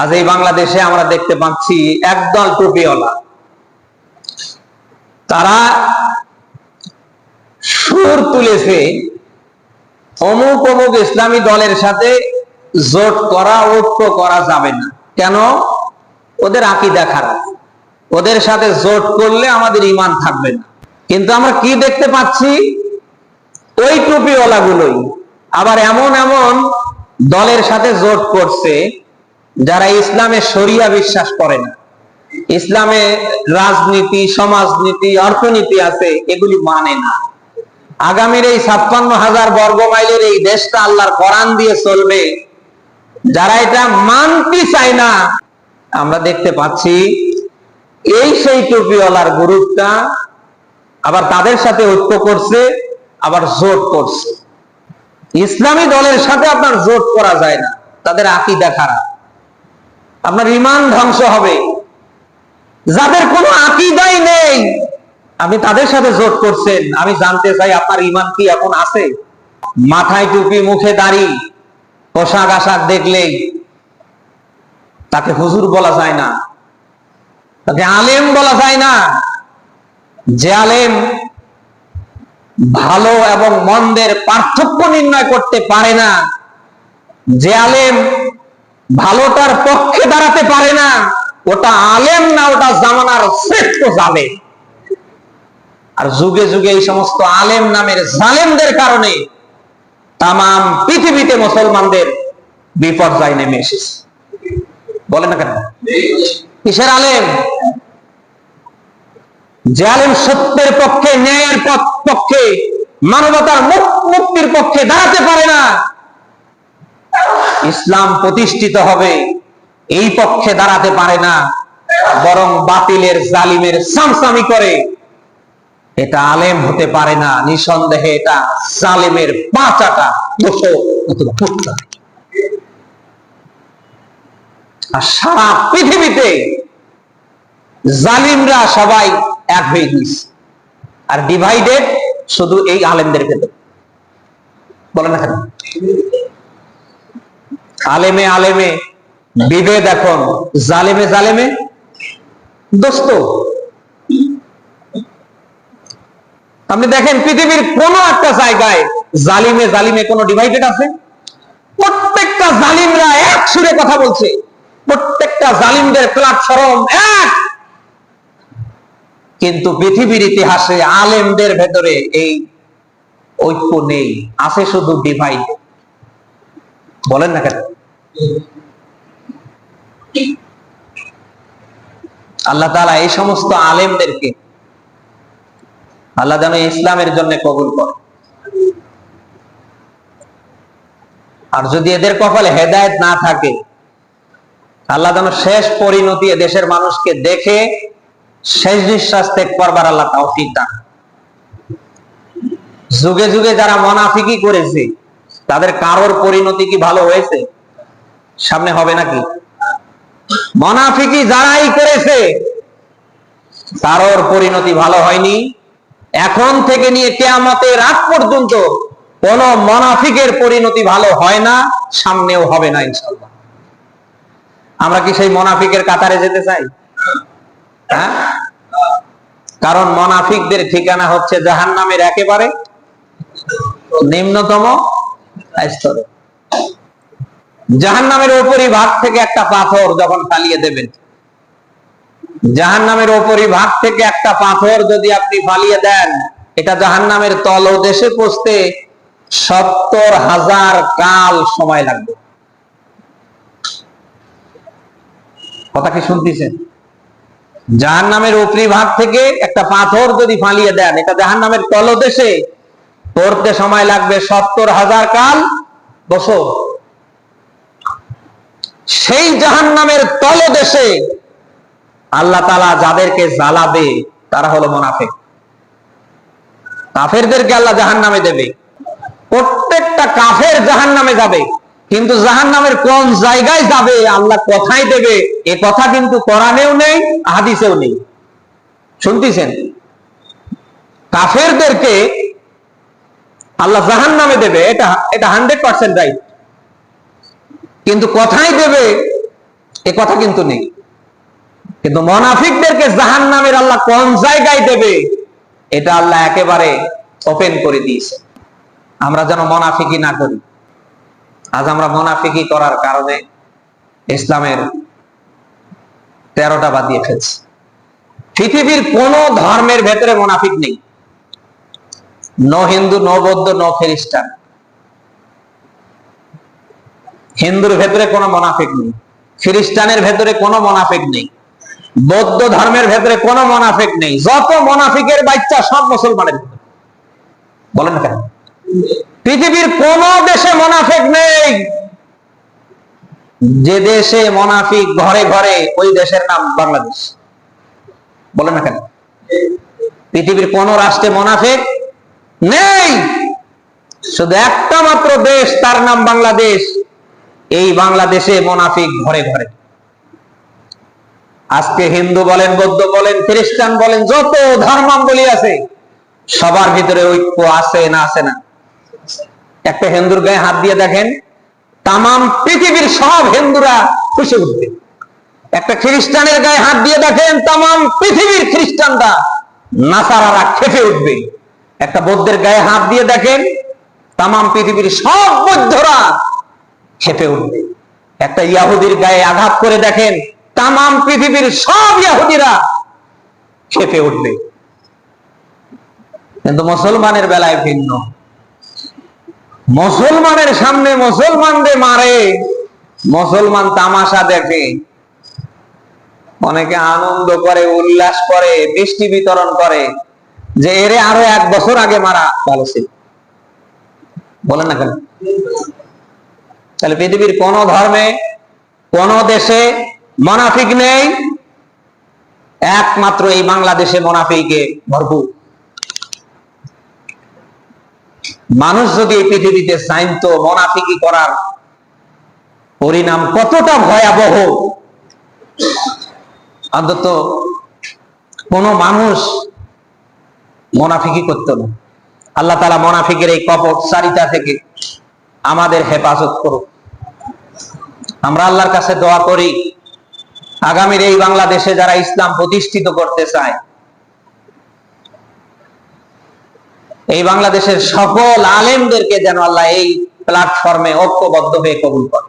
আজ এই বাংলাদেশে আমরা দেখতে পাচ্ছি একদল টুপিওয়ালা। তারা সুর তুলেছে অমুক অমুক ইসলামী দলের সাথে জোট করা, ঐক্য করা যাবে না। কেন? ওদের আকিদা খারাপ। ওদের সাথে জোট করলে আমাদের ইমান থাকবে না। কিন্তু আমরা কি দেখতে পাচ্ছি? ওই টুপিওয়ালা গুলোই আবার এমন এমন দলের সাথে জোট করছে যারা ইসলামে শরিয়া বিশ্বাস করে না, ইসলামে রাজনীতি, সমাজনীতি, অর্থনীতি আছে, এগুলি মানে না। আগামীর এই ছাপ্পান্ন হাজার বর্গ মাইলের এই দেশটা আল্লাহর কোরআন দিয়ে চলবে। যারা এটা মানতে চায় না, আমরা দেখতে পাচ্ছি এই সেই টুপিওয়ালার গ্রুপটা আবার তাদের সাথে ঐক্য করছে, আবার জোট করছে। ইসলামী দলের সাথে আপনার জোট করা যায় না, তাদের আকিদা খারাপ। আপনার ইমান ধ্বংস হবে। যাদের কোনো আকিদাই নেই, আপনি তাদের সাথে জোট করছেন। আমি জানতে চাই আপনার ইমান কি এখন আছে? মাথায় টুপি, মুখে দাড়ি, পোশাক আশাক দেখলেই তাকে হুজুর বলা যায় না, তাকে আলেম বলা যায় না। যে আলেম ভালো এবং মন্দের পার্থক্য নির্ণয় করতে পারে না, যে আলেম ভালোটার পক্ষে দাঁড়াতে পারে না। ওটা আলেম না, ওটা জামানার শ্রেষ্ঠ জালেম। আর যুগে যুগে এই সমস্ত আলেম নামের জালেমদের কারণে তাম পৃথিবীতে মুসলমানদের বিপর্যয় নেমে এসেছে। বলেন না কেন? কিসের আলেম? যে আলেম সত্যের পক্ষে, ন্যায়ের পক্ষে, মানবতার মুক- মুক্তির পক্ষে দাঁড়াতে পারে না ইসলাম প্রতিষ্ঠিত হবে, এই পক্ষে দাঁড়াতে পারে না, বরং বাতিলের জালিমের সামসামি করে। এটা আলেম হতে পারে না, নিঃসন্দেহে এটা জালেমের ফুটকা। আর সারা পৃথিবীতে জালিমরা সবাই এক হয়ে গিয়েছে। আর ডিভাইডেড শুধু এই আলেমদের ক্ষেত্রে বলেন আলেমে আলেমে, বিভেদ এখন। জালেমে জালেমে, দোস্ত। আপনি দেখেন, পৃথিবীর কোন একটা জায়গায় জালিমে জালিমে কোন ডিভাইডেড আছে? প্রত্যেকটা জালিমরা এক সুরে কথা বলছে। প্রত্যেকটা জালিমদের প্ল্যাটফর্ম এক। কিন্তু পৃথিবীর ইতিহাসে আলেমদের ভেতরে এই ঐক্য নেই। আছে শুধু ডিভাইড বলেন না কেন? আল্লাহ তাআলা এই সমস্ত আলেমদেরকে আল্লাহ যেন ইসলামের জন্য কবুল করে। আর যদি এদের কপালে হেদায়েত না থাকে, আল্লাহ যেন শেষ পরিণতি দেশের মানুষকে দেখে শেষ নিঃশ্বাস ত্যাগ করবার আল্লাহ তৌফিক দান যুগে যুগে যারা মনাফিকি করেছে, তাদের কারোর পরিণতি কি ভালো হয়েছে? সামনে হবে নাকি? মনাফিকি যারাই করেছে কারোর পরিণতি ভালো হয়নি। এখন থেকে নিয়ে কেয়ামতের রাত পর্যন্ত কোন মনাফিকের পরিণতি ভালো হয় না, সামনেও হবে না ইনশাল্লাহ আমরা কি সেই মনাফিকের কাতারে যেতে চাই? হ্যাঁ? কারণ মনাফিকদের ঠিকানা হচ্ছে জাহান নামের একেবারে নিম্নতম স্তরে জাহান নামের ওপরই ভাগ থেকে একটা পাথর যখন ফালিয়ে দেবেন। জাহান নামের ওপরই ভাগ থেকে একটা পাথর যদি আপনি ফালিয়ে দেন, এটা জাহান নামের তলদেশে পৌঁছতে সত্তর হাজার কাল সময় লাগবে। কথা কি শুনতেছেন? জাহান নামের উপরি ভাগ থেকে একটা পাথর যদি ফালিয়ে দেন, এটা জাহান নামের তলদেশে পড়তে সময় লাগবে সত্তর হাজার কাল বছর। সেই জাহান নামের তলদেশে আল্লাহ তালা যাদেরকে জ্বালাবে, তারা হলো মোনাফেক। কাফেরদেরকে আল্লাহ জাহান নামে দেবে। প্রত্যেকটা কাফের জাহান নামে যাবে। কিন্তু জাহান নামের কোন জায়গায় যাবে, আল্লাহ কথাই দেবে, এ কথা কিন্তু কোরআনেও নেই, হাদিসেও নেই। শুনতেছেন? কাফেরদেরকে আল্লাহ জাহান নামে দেবে, এটা এটা হান্ড্রেড পার্সেন্ট রাইট কিন্তু কথাই দেবে, এ কথা কিন্তু নেই। কিন্তু মোনাফিকদেরকে জাহান নামের আল্লাহ কোন জায়গায় দেবে, এটা আল্লাহ একেবারে ওপেন করে দিয়েছে। আমরা যেন মোনাফিকি না করি। আজ আমরা মোনাফিকি করার কারণে ইসলামের তেরোটা বাদ দিয়ে ফেলছি। পৃথিবীর কোন ধর্মের ভেতরে মোনাফিক নেই। ন হিন্দু, ন বৌদ্ধ, ন খ্রিস্টান। হিন্দুর ভেতরে কোনো মোনাফিক নেই, খ্রিস্টানের ভেতরে কোনো মোনাফিক নেই, বৌদ্ধ ধর্মের ভেতরে কোনো মোনাফিক নেই, যত মোনাফিকের বাচ্চা সব মুসলমানের ভেতরে। বলেন কেন? পৃথিবীর কোন দেশে মোনাফিক নেই। যে দেশে মোনাফিক ঘরে ঘরে, ওই দেশের নাম বাংলাদেশ। বলেন না কেন? পৃথিবীর কোন রাষ্ট্রে মোনাফিক নেই। শুধু একটা মাত্র দেশ, তার নাম বাংলাদেশ। এই বাংলাদেশে মোনাফিক ঘরে ঘরে। আজকে হিন্দু বলেন, বৌদ্ধ বলেন, খ্রিস্টান বলেন, যত ধর্মাবলী আছে, সবার ভিতরে ঐক্য আছে না আছে না। একটা হিন্দুর গায়ে হাত দিয়ে দেখেন তাম পৃথিবীর সব হিন্দুরা খুশি উঠবে একটা খ্রিস্টানের গায়ে হাত দিয়ে দেখেন তাম পৃথিবীর খ্রিস্টানরা নাসারারা খেপে উঠবে। একটা বৌদ্ধের গায়ে হাত দিয়ে দেখেন তাম পৃথিবীর সব বৌদ্ধরা খেপে উঠবে। একটা ইয়াহুদির গায়ে আঘাত করে দেখেন তাম পৃথিবীর সব ইয়াহুদিরা খেপে উঠবে। কিন্তু মুসলমানের বেলায় ভিন্ন। মুসলমানের সামনে মুসলমানদের মারে, মুসলমান তামাশা দেখে। অনেকে আনন্দ করে, উল্লাস করে, বৃষ্টি বিতরণ করে, যে এরে আরও এক বছর আগে মারা ভালো ছিল বলেন না কেন? তাহলে পৃথিবীর কোন ধর্মে, কোন দেশে মোনাফিক নেই। একমাত্র এই বাংলাদেশে মোনাফিকে ভরপুর। মানুষ যদি এই পৃথিবীতে সাইন্ত মোনাফিকি করার পরিণাম কতটা ভয়াবহ, অন্তত কোন মানুষ মোনাফিকি করতো না। আল্লাহ তালা মোনাফিকের এই কপট চারিতা থেকে আমাদের হেফাজত করুক। আমরা আল্লাহর কাছে দোয়া করি, আগামীর এই বাংলাদেশে যারা ইসলাম প্রতিষ্ঠিত করতে চায়, এই বাংলাদেশের সকল আলেমদেরকে যেন আল্লাহ এই প্ল্যাটফর্মে ঐক্যবদ্ধ হয়ে কবুল করে।